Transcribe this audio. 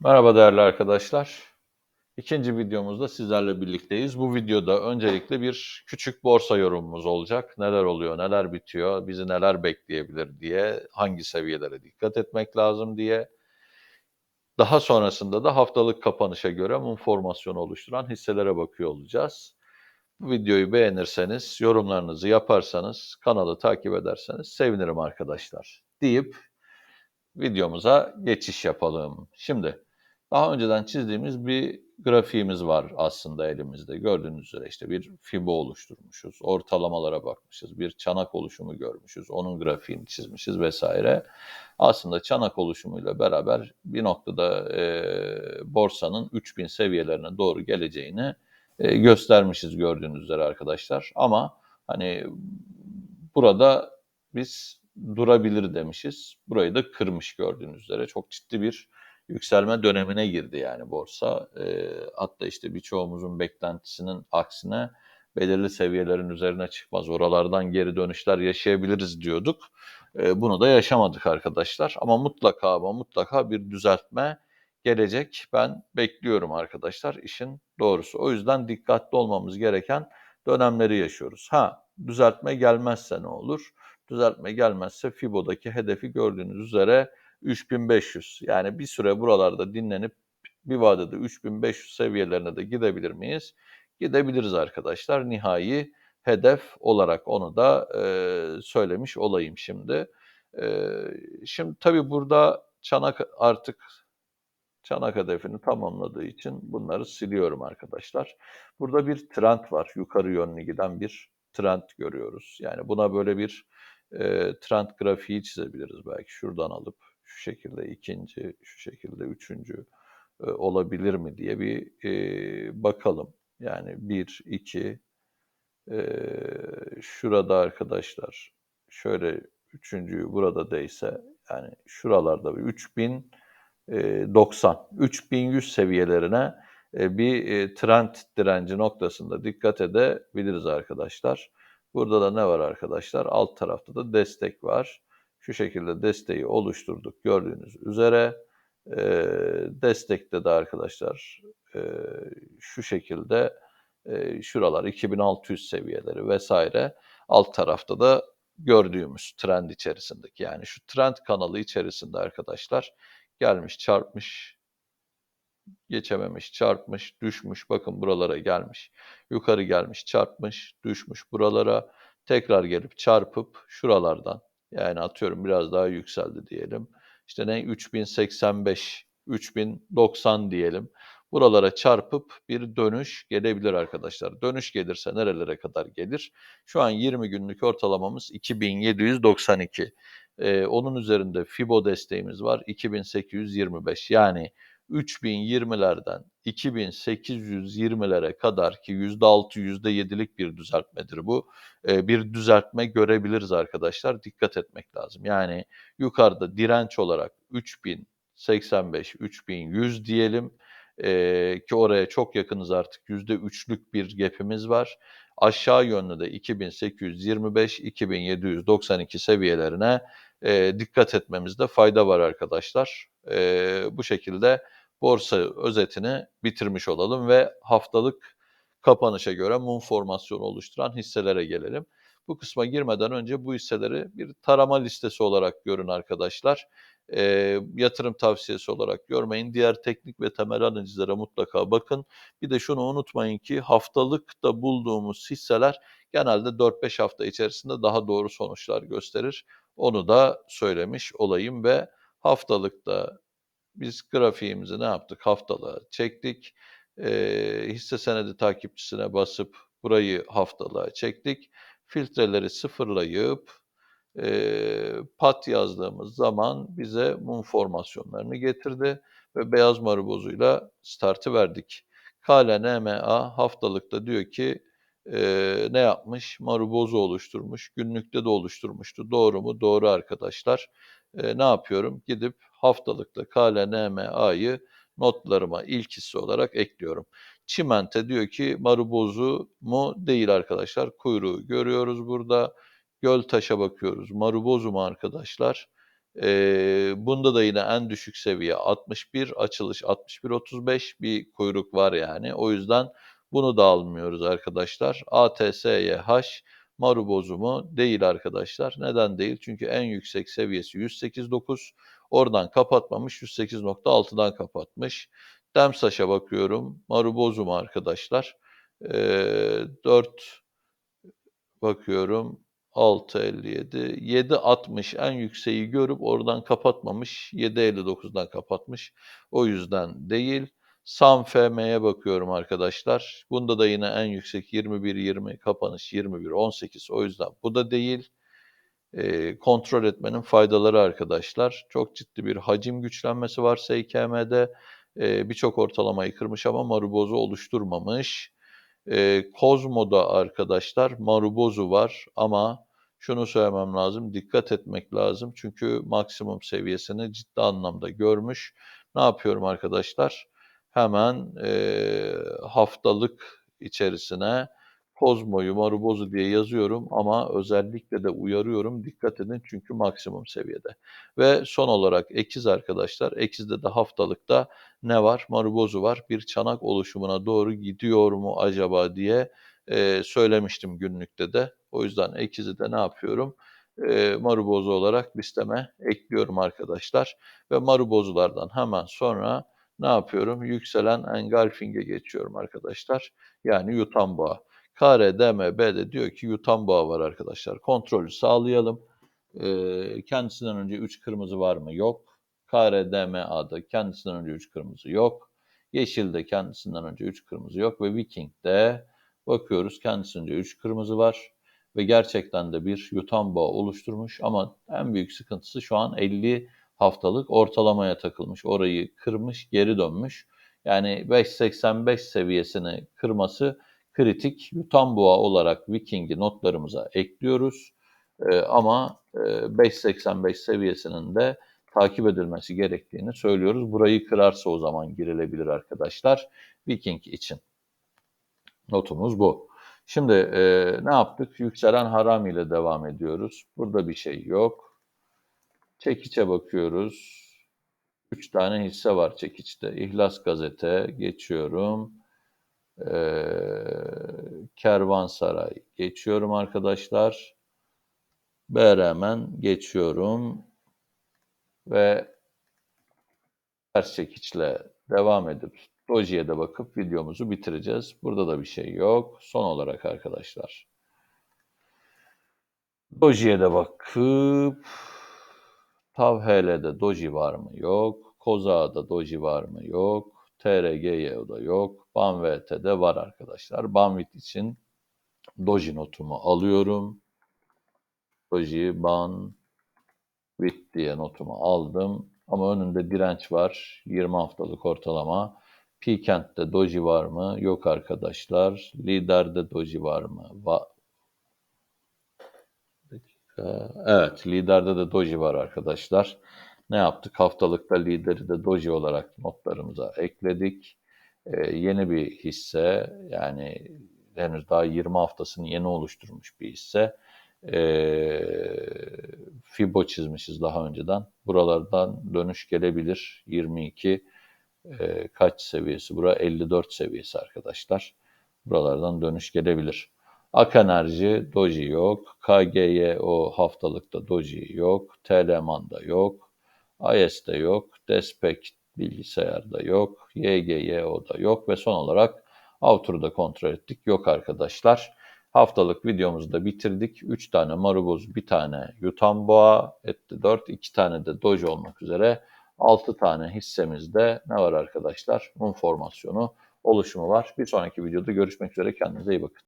Merhaba değerli arkadaşlar. İkinci videomuzda sizlerle birlikteyiz. Bu videoda öncelikle bir küçük borsa yorumumuz olacak. Neler oluyor, neler bitiyor, bizi neler bekleyebilir diye, hangi seviyelere dikkat etmek lazım diye. Daha sonrasında da haftalık kapanışa göre mum formasyonu oluşturan hisselere bakıyor olacağız. Bu videoyu beğenirseniz, yorumlarınızı yaparsanız, kanalı takip ederseniz sevinirim arkadaşlar. Deyip videomuza geçiş yapalım. Şimdi daha önceden çizdiğimiz bir grafiğimiz var aslında elimizde. Gördüğünüz üzere işte bir fibo oluşturmuşuz, ortalamalara bakmışız, bir çanak oluşumu görmüşüz, onun grafiğini çizmişiz vesaire. Aslında çanak oluşumuyla beraber bir noktada e, borsanın 3000 seviyelerine doğru geleceğini e, göstermişiz gördüğünüz üzere arkadaşlar. Ama hani burada biz durabilir demişiz. Burayı da kırmış gördüğünüz üzere. Çok ciddi bir yükselme dönemine girdi yani borsa. E, hatta işte birçoğumuzun beklentisinin aksine belirli seviyelerin üzerine çıkmaz. Oralardan geri dönüşler yaşayabiliriz diyorduk. E, bunu da yaşamadık arkadaşlar. Ama mutlaka ama mutlaka bir düzeltme gelecek. Ben bekliyorum arkadaşlar işin doğrusu. O yüzden dikkatli olmamız gereken dönemleri yaşıyoruz. Ha düzeltme gelmezse ne olur? Düzeltme gelmezse Fibo'daki hedefi gördüğünüz üzere 3500. Yani bir süre buralarda dinlenip bir vadede 3500 seviyelerine de gidebilir miyiz? Gidebiliriz arkadaşlar. Nihai hedef olarak onu da e, söylemiş olayım şimdi. E, şimdi tabii burada çanak artık çanak hedefini tamamladığı için bunları siliyorum arkadaşlar. Burada bir trend var. Yukarı yönlü giden bir trend görüyoruz. Yani buna böyle bir e, trend grafiği çizebiliriz belki. Şuradan alıp şu şekilde ikinci, şu şekilde üçüncü e, olabilir mi diye bir e, bakalım. Yani bir, iki, e, şurada arkadaşlar şöyle üçüncüyü burada değse yani şuralarda bir 3000 90, 3100 seviyelerine bir trend direnci noktasında dikkat edebiliriz arkadaşlar. Burada da ne var arkadaşlar? Alt tarafta da destek var. Şu şekilde desteği oluşturduk gördüğünüz üzere. E, destekte de arkadaşlar şu şekilde şuralar 2600 seviyeleri vesaire. Alt tarafta da gördüğümüz trend içerisindeki yani şu trend kanalı içerisinde arkadaşlar gelmiş çarpmış geçememiş çarpmış düşmüş bakın buralara gelmiş yukarı gelmiş çarpmış düşmüş buralara tekrar gelip çarpıp şuralardan yani atıyorum biraz daha yükseldi diyelim işte ne 3085 3090 diyelim buralara çarpıp bir dönüş gelebilir arkadaşlar. Dönüş gelirse nerelere kadar gelir? Şu an 20 günlük ortalamamız 2792. Ee, onun üzerinde Fibo desteğimiz var 2825. Yani 3020'lerden 2820'lere kadar ki %6 %7'lik bir düzeltmedir bu. Bir düzeltme görebiliriz arkadaşlar. Dikkat etmek lazım. Yani yukarıda direnç olarak 3085 3100 diyelim. Ki oraya çok yakınız artık %3'lük bir gap'imiz var. Aşağı yönlü de 2825-2792 seviyelerine dikkat etmemizde fayda var arkadaşlar. Bu şekilde borsa özetini bitirmiş olalım ve haftalık kapanışa göre mum formasyonu oluşturan hisselere gelelim. Bu kısma girmeden önce bu hisseleri bir tarama listesi olarak görün arkadaşlar. E, yatırım tavsiyesi olarak görmeyin. Diğer teknik ve temel analizlere mutlaka bakın. Bir de şunu unutmayın ki haftalıkta bulduğumuz hisseler genelde 4-5 hafta içerisinde daha doğru sonuçlar gösterir. Onu da söylemiş olayım ve haftalıkta biz grafiğimizi ne yaptık? Haftalığa çektik. E, hisse senedi takipçisine basıp burayı haftalığa çektik. Filtreleri sıfırlayıp e, pat yazdığımız zaman bize mum formasyonlarını getirdi ve beyaz maribozuyla startı verdik. KLNMA haftalıkta diyor ki e, ne yapmış? Marubozu oluşturmuş. Günlükte de oluşturmuştu. Doğru mu? Doğru arkadaşlar. E, ne yapıyorum? Gidip haftalıkta KLNMA'yı notlarıma ilk hisse olarak ekliyorum. Çimente diyor ki marubozu mu? Değil arkadaşlar. Kuyruğu görüyoruz burada. Göl taşa bakıyoruz. Marubozu mu arkadaşlar? Ee, bunda da yine en düşük seviye 61, açılış 61.35 bir kuyruk var yani. O yüzden bunu da almıyoruz arkadaşlar. ATSYH Maru bozumu değil arkadaşlar. Neden değil? Çünkü en yüksek seviyesi 108.9. Oradan kapatmamış 108.6'dan kapatmış. Demsaş'a bakıyorum. Maru bozumu arkadaşlar. Ee, 4 bakıyorum. 6.57, 7.60 en yükseği görüp oradan kapatmamış. 7.59'dan kapatmış. O yüzden değil. Sam FM'ye bakıyorum arkadaşlar. Bunda da yine en yüksek 21.20 kapanış 21.18 o yüzden bu da değil. Ee, kontrol etmenin faydaları arkadaşlar. Çok ciddi bir hacim güçlenmesi var SKM'de. Ee, Birçok ortalamayı kırmış ama marubozu oluşturmamış. Ee, Kozmo'da arkadaşlar marubozu var ama şunu söylemem lazım, dikkat etmek lazım. Çünkü maksimum seviyesini ciddi anlamda görmüş. Ne yapıyorum arkadaşlar? Hemen e, haftalık içerisine Kozmo'yu marubozu diye yazıyorum ama özellikle de uyarıyorum. Dikkat edin çünkü maksimum seviyede. Ve son olarak ekiz arkadaşlar. Ekizde de haftalıkta ne var? Marubozu var. Bir çanak oluşumuna doğru gidiyor mu acaba diye e, söylemiştim günlükte de. O yüzden ekizi de ne yapıyorum? E, marubozu olarak listeme ekliyorum arkadaşlar. Ve marubozulardan hemen sonra ne yapıyorum? Yükselen engulfing'e geçiyorum arkadaşlar. Yani yutan boğa. KRDMB diyor ki yutan boğa var arkadaşlar. Kontrolü sağlayalım. E, kendisinden önce 3 kırmızı var mı? Yok. KRDMA'da kendisinden önce 3 kırmızı yok. Yeşilde kendisinden önce 3 kırmızı yok ve Viking'de bakıyoruz kendisinden önce 3 kırmızı var ve gerçekten de bir yutan bağı oluşturmuş ama en büyük sıkıntısı şu an 50 haftalık ortalamaya takılmış. Orayı kırmış, geri dönmüş. Yani 5.85 seviyesini kırması kritik. Boğa olarak Viking'i notlarımıza ekliyoruz. Ee, ama e, 5.85 seviyesinin de takip edilmesi gerektiğini söylüyoruz. Burayı kırarsa o zaman girilebilir arkadaşlar Viking için. Notumuz bu. Şimdi e, ne yaptık? Yükselen haram ile devam ediyoruz. Burada bir şey yok. Çekiçe bakıyoruz. Üç tane hisse var çekiçte. İhlas Gazete geçiyorum. Ee, Kervansaray geçiyorum arkadaşlar. BRM'en geçiyorum. Ve ters çekiçle devam edip Doji'ye de bakıp videomuzu bitireceğiz. Burada da bir şey yok. Son olarak arkadaşlar. Doji'ye de bakıp Tav HL'de Doji var mı? Yok. Koza'da Doji var mı? Yok. TRGYO'da yok. BANVT'de var arkadaşlar. Banvit için Doji notumu alıyorum. Doji, Ban, Vit diye notumu aldım. Ama önünde direnç var. 20 haftalık ortalama. Pikent'te doji var mı? Yok arkadaşlar. Lider'de doji var mı? Va Evet, liderde de doji var arkadaşlar. Ne yaptık? Haftalıkta lideri de doji olarak notlarımıza ekledik. Ee, yeni bir hisse, yani henüz daha 20 haftasını yeni oluşturmuş bir hisse. Ee, Fibo çizmişiz daha önceden. Buralardan dönüş gelebilir. 22 e, kaç seviyesi? Bura 54 seviyesi arkadaşlar. Buralardan dönüş gelebilir. Ak Enerji, Doji yok. KGYO haftalıkta Doji yok. Teleman'da yok. IS'de yok. Despek bilgisayarda yok. YGYO'da yok. Ve son olarak Outer'da kontrol ettik. Yok arkadaşlar. Haftalık videomuzu da bitirdik. 3 tane maruboz, bir tane yutan boğa etti 4, 2 tane de doji olmak üzere 6 tane hissemizde ne var arkadaşlar? Mum formasyonu oluşumu var. Bir sonraki videoda görüşmek üzere. Kendinize iyi bakın.